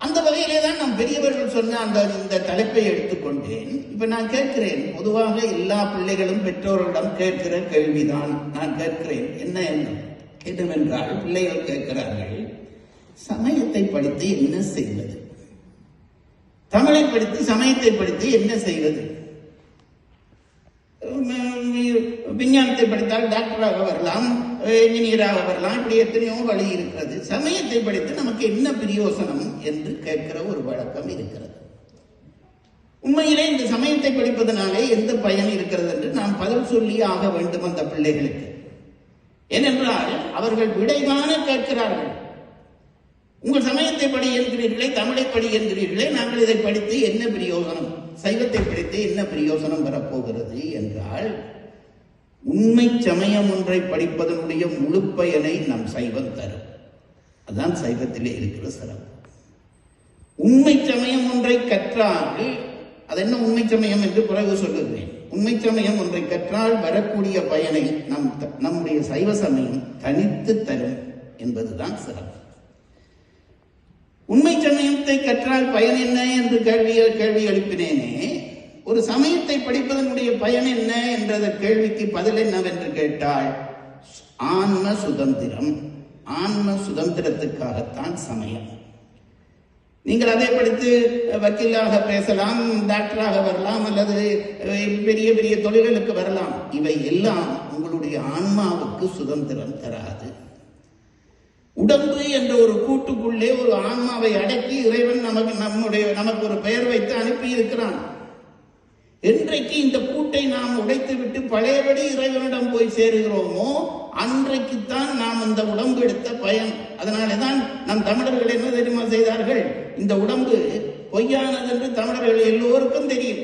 அந்த வகையிலே தான் நாம் பெரியவர்கள் சொன்ன அந்த இந்த தலைப்பை எடுத்துக்கொண்டேன். இப்ப நான் கேட்கிறேன் பொதுவாக எல்லா பிள்ளைகளும் பெற்றோர்களிடம் கேட்கிற கேள்விதான். நான் கேட்கிறேன் என்ன என்ன என்னவென்றால் பிள்ளைகள் கேட்கிறார்கள் சமயத்தை படித்து என்ன செய்வது? தமிழை படித்து சமயத்தை படித்து என்ன செய்வது? விஞ்ஞானத்தை படித்தால் டாக்டராக வரலாம் இன்ஜினியராக வரலாம். இப்படி எத்தனையோ வழி இருக்கிறது. சமயத்தை படித்து நமக்கு என்ன பிரயோசனம் என்று கேட்கிற ஒரு வழக்கம் இருக்கிறது. உண்மையிலே இந்த சமயத்தை படிப்பதனாலே எந்த பயன் இருக்கிறது என்று நாம் பதில் சொல்லி ஆக வேண்டும் அந்த பிள்ளைகளுக்கு. ஏனென்றால் அவர்கள் விடைதான கேட்கிறார்கள். உங்கள் சமயத்தை படி என்கிறீர்களே தமிழை படி என்கிறீர்களே நாங்கள் இதை படித்து என்ன பிரயோசனம்? சைவத்தை படித்து என்ன பிரயோசனம் வரப்போகிறது? என்றால் உண்மை சமயம் ஒன்றை படிப்பதனுடைய முழு பயனை நம் சைவம் தரும். அதான் சைவத்திலே இருக்கிற சிறப்பு. உண்மை சமயம் ஒன்றை கற்றால் அது என்ன உண்மை சமயம் என்று பிறகு சொல்லுகிறேன். உண்மை சமயம் ஒன்றை கற்றால் வரக்கூடிய பயனை நம் நம்முடைய சைவ சமயம் தனித்து தரும் என்பதுதான் சிறப்பு. உண்மை சமயத்தை கற்றால் பயன் என்ன என்று கேள்வி கேள்வி எழுப்பினேனே ஒரு சமயத்தை படிப்பதனுடைய பயன் என்ன என்ற கேள்விக்கு பதில் என்னவென்று கேட்டால் ஆன்ம சுதந்திரம். ஆன்ம சுதந்திரத்துக்காகத்தான் சமயம். நீங்கள் அதை படித்து வக்கீலாக பேசலாம் டாக்டராக வரலாம் அல்லது பெரிய பெரிய தொழில்களுக்கு வரலாம். இவை எல்லாம் உங்களுடைய ஆன்மாவுக்கு சுதந்திரம் தராது. உடம்பு என்ற ஒரு கூட்டுக்குள்ளே ஒரு ஆன்மாவை அடக்கி இறைவன் நமக்கு நம்முடைய நமக்கு ஒரு பெயர் வைத்து அனுப்பி இருக்கிறான் என்றைக்கு இந்த பூட்டை நாம் உடைத்துவிட்டு பழையபடி இறைவனிடம் போய் சேருகிறோமோ அன்றைக்குத்தான் நாம் அந்த உடம்பு எடுத்த பயன். அதனாலே தான் நம் தமிழர்கள் என்ன தெரியுமா செய்தார்கள்? இந்த உடம்பு பொய்யானது என்று தமிழர்கள் எல்லோருக்கும் தெரியும்.